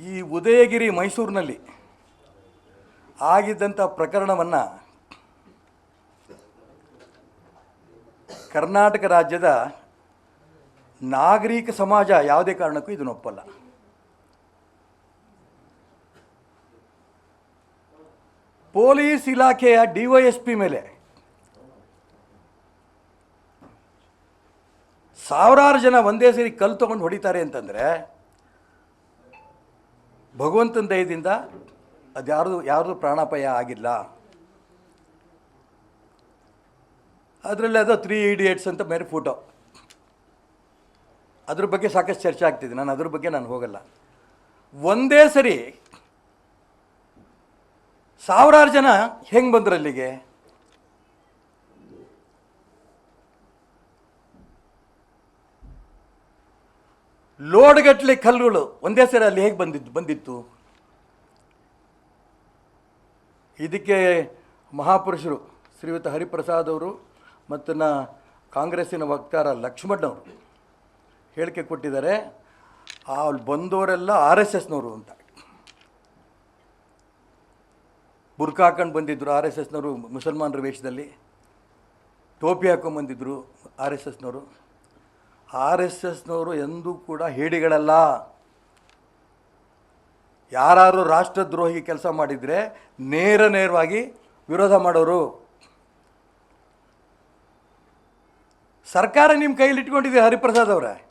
ಈ ಉದಯಗಿರಿ ಮೈಸೂರಿನಲ್ಲಿ ಆಗಿದ್ದಂಥ ಪ್ರಕರಣವನ್ನು ಕರ್ನಾಟಕ ರಾಜ್ಯದ ನಾಗರಿಕ ಸಮಾಜ ಯಾವುದೇ ಕಾರಣಕ್ಕೂ ಇದನ್ನು ಒಪ್ಪಲ್ಲ. ಪೊಲೀಸ್ ಇಲಾಖೆಯ ಡಿ ಮೇಲೆ ಸಾವಿರಾರು ಜನ ಒಂದೇ ಸೇರಿ ಕಲ್ಲು ತೊಗೊಂಡು ಹೊಡಿತಾರೆ ಅಂತಂದರೆ ಭಗವಂತನ ದಯದಿಂದ ಅದು ಯಾರ್ದು ಯಾರ್ದು ಪ್ರಾಣಾಪಾಯ ಆಗಿಲ್ಲ. ಅದರಲ್ಲಿ ಅದು ತ್ರೀ ಇಡಿಯಟ್ಸ್ ಅಂತ ಮೇರೆ ಫೋಟೋ ಅದ್ರ ಬಗ್ಗೆ ಸಾಕಷ್ಟು ಚರ್ಚೆ ಆಗ್ತಿದೆ. ನಾನು ಅದ್ರ ಬಗ್ಗೆ ನಾನು ಹೋಗಲ್ಲ. ಒಂದೇ ಸರಿ ಸಾವಿರಾರು ಜನ ಹೆಂಗೆ ಬಂದ್ರು ಅಲ್ಲಿಗೆ? ಲೋಡ್ಗಟ್ಲೆ ಕಲ್ಲುಗಳು ಒಂದೇ ಸರಿ ಅಲ್ಲಿ ಹೇಗೆ ಬಂದಿದ್ದು, ಬಂದಿತ್ತು? ಇದಕ್ಕೆ ಮಹಾಪುರುಷರು ಶ್ರೀಯುತ ಹರಿಪ್ರಸಾದ್ ಅವರು ಮತ್ತು ನ ಕಾಂಗ್ರೆಸ್ಸಿನ ವಕ್ತಾರ ಲಕ್ಷ್ಮಣ್ ಅವರು ಹೇಳಿಕೆ ಕೊಟ್ಟಿದ್ದಾರೆ. ಅಲ್ಲಿ ಬಂದವರೆಲ್ಲ ಆರ್ ಎಸ್ ಎಸ್ನವರು ಅಂತ. ಬುರ್ಕ ಹಾಕೊಂಡು ಬಂದಿದ್ದರು ಆರ್ ಎಸ್ ಎಸ್ನವರು, ಮುಸಲ್ಮಾನರ ವೇಷದಲ್ಲಿ. ಟೋಪಿ ಹಾಕೊಂಡು ಬಂದಿದ್ದರು ಆರ್ ಎಸ್ ಎಸ್ನವರು. ಆರ್ ಎಸ್ ಎಸ್ನವರು ಎಂದೂ ಕೂಡ ಹೇಡಿಗಳಲ್ಲ. ಯಾರು ರಾಷ್ಟ್ರದ್ರೋಹಿ ಕೆಲಸ ಮಾಡಿದರೆ ನೇರ ನೇರವಾಗಿ ವಿರೋಧ ಮಾಡೋರು. ಸರ್ಕಾರ ನಿಮ್ಮ ಕೈಯಲ್ಲಿ ಇಟ್ಕೊಂಡಿದೆ ಹರಿಪ್ರಸಾದ್ ಅವರೇ.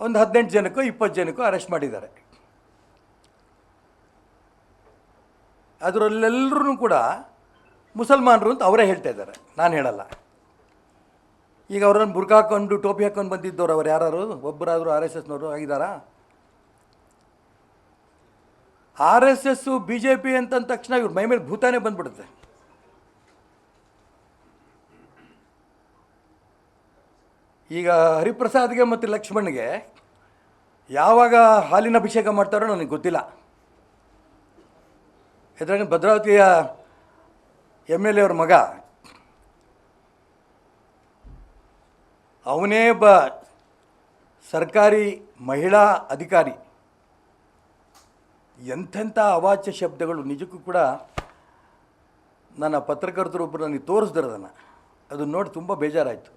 ಒಂದು ಹದಿನೆಂಟು ಜನಕ್ಕೂ ಇಪ್ಪತ್ತು ಜನಕ್ಕೂ ಅರೆಸ್ಟ್ ಮಾಡಿದ್ದಾರೆ. ಅದರಲ್ಲೆಲ್ಲರೂ ಕೂಡ ಮುಸಲ್ಮಾನರು ಅಂತ ಅವರೇ ಹೇಳ್ತಾ ಇದ್ದಾರೆ. ನಾನು ಹೇಳಲ್ಲ. ಈಗ ಅವರನ್ನು ಬುರ್ಕ ಹಾಕೊಂಡು, ಟೋಪಿ ಹಾಕೊಂಡು ಬಂದಿದ್ದವ್ರು ಅವ್ರು ಯಾರು ಒಬ್ಬರಾದರೂ ಆರ್ ಎಸ್ ಎಸ್ನವರು ಆಗಿದ್ದಾರಾ? R S S B J P ಅಂತಂದ ತಕ್ಷಣ ಇವ್ರ ಮೈ ಮೇಲೆ ಭೂತಾನೇ ಬಂದ್ಬಿಡುತ್ತೆ. ಈಗ ಹರಿಪ್ರಸಾದ್ಗೆ ಮತ್ತು ಲಕ್ಷ್ಮಣ್ಗೆ ಯಾವಾಗ ಹಾಲಿನ ಅಭಿಷೇಕ ಮಾಡ್ತಾರೋ ನನಗೆ ಗೊತ್ತಿಲ್ಲ. ಇದ್ರಾಗ ಭದ್ರಾವತಿಯ ಎಂ ಎಲ್ ಎ ಅವ್ರ ಮಗ. ಅವನೇ ಒಬ್ಬ ಸರ್ಕಾರಿ ಮಹಿಳಾ ಅಧಿಕಾರಿ. ಎಂಥೆಂಥ ಅವಾಚ್ಯ ಶಬ್ದಗಳು ನಿಜಕ್ಕೂ ಕೂಡ ನನ್ನ ಪತ್ರಕರ್ತರೊಬ್ಬರು ನನಗೆ ತೋರಿಸಿದ್ರು ಅದನ್ನು. ಅದನ್ನು ನೋಡಿ ತುಂಬ ಬೇಜಾರಾಯಿತು.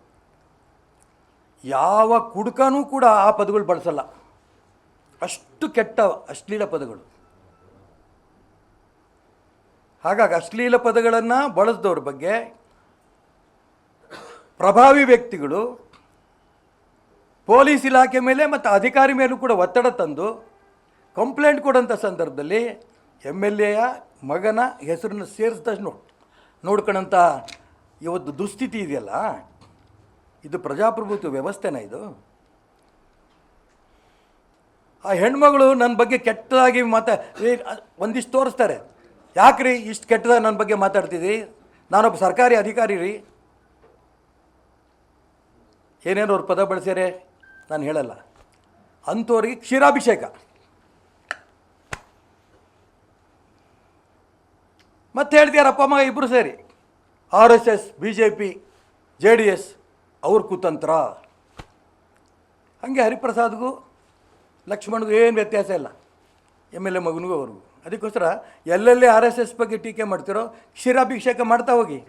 ಯಾವ ಕುಡುಕನೂ ಕೂಡ ಆ ಪದಗಳು ಬಳಸಲ್ಲ. ಅಷ್ಟು ಕೆಟ್ಟ ಅಶ್ಲೀಲ ಪದಗಳು. ಹಾಗಾಗಿ ಅಶ್ಲೀಲ ಪದಗಳನ್ನು ಬಳಸಿದವ್ರ ಬಗ್ಗೆ ಪ್ರಭಾವಿ ವ್ಯಕ್ತಿಗಳು ಪೊಲೀಸ್ ಇಲಾಖೆ ಮೇಲೆ ಮತ್ತು ಅಧಿಕಾರಿ ಮೇಲೂ ಕೂಡ ಒತ್ತಡ ತಂದು ಕಂಪ್ಲೇಂಟ್ ಕೊಡೋಂಥ ಸಂದರ್ಭದಲ್ಲಿ ಎಂ ಎಲ್ ಎಯ ಮಗನ ಹೆಸರನ್ನು ಸೇರಿಸಿದ ನೋ ನೋಡ್ಕೊಳಂಥ ಇವತ್ತು ದುಸ್ಥಿತಿ ಇದೆಯಲ್ಲ? ಇದು ಪ್ರಜಾಪ್ರಭುತ್ವ ವ್ಯವಸ್ಥೆನ ಇದು? ಆ ಹೆಣ್ಮಗಳು ನನ್ನ ಬಗ್ಗೆ ಕೆಟ್ಟದಾಗಿ ಮತ್ತೆ ಒಂದಿಷ್ಟು ತೋರಿಸ್ತಾರೆ. ಯಾಕ್ರಿ ಇಷ್ಟು ಕೆಟ್ಟದ ನನ್ನ ಬಗ್ಗೆ ಮಾತಾಡ್ತಿದ್ರಿ? ನಾನೊಬ್ಬ ಸರ್ಕಾರಿ ಅಧಿಕಾರಿ ರೀ. ಏನೇನು ಅವ್ರು ಪದ ಬಳಸ್ಯಾರೆ, ನಾನು ಹೇಳಲ್ಲ. ಅಂಥವ್ರಿಗೆ ಕ್ಷೀರಾಭಿಷೇಕ. ಮತ್ತೆ ಹೇಳ್ತಿದ್ದಾರೆ ಅಪ್ಪ ಮಗ ಇಬ್ಬರು ಸೇರಿ. R S S, B J P, J D S, ಅವ್ರ ಕುತಂತ್ರ. ಹಾಗೆ ಹರಿಪ್ರಸಾದ್ಗೂ ಲಕ್ಷ್ಮಣ್ಗೂ ಏನು ವ್ಯತ್ಯಾಸ ಇಲ್ಲ. ಎಂ ಎಲ್ ಎ ಮಗನಿಗೂ ಅವ್ರಿಗೂ. ಅದಕ್ಕೋಸ್ಕರ ಎಲ್ಲೆಲ್ಲಿ ಆರ್ ಎಸ್ ಎಸ್ ಬಗ್ಗೆ ಟೀಕೆ ಮಾಡ್ತಿರೋ ಕ್ಷೀರಾಭಿಷೇಕ ಮಾಡ್ತಾ ಹೋಗಿ.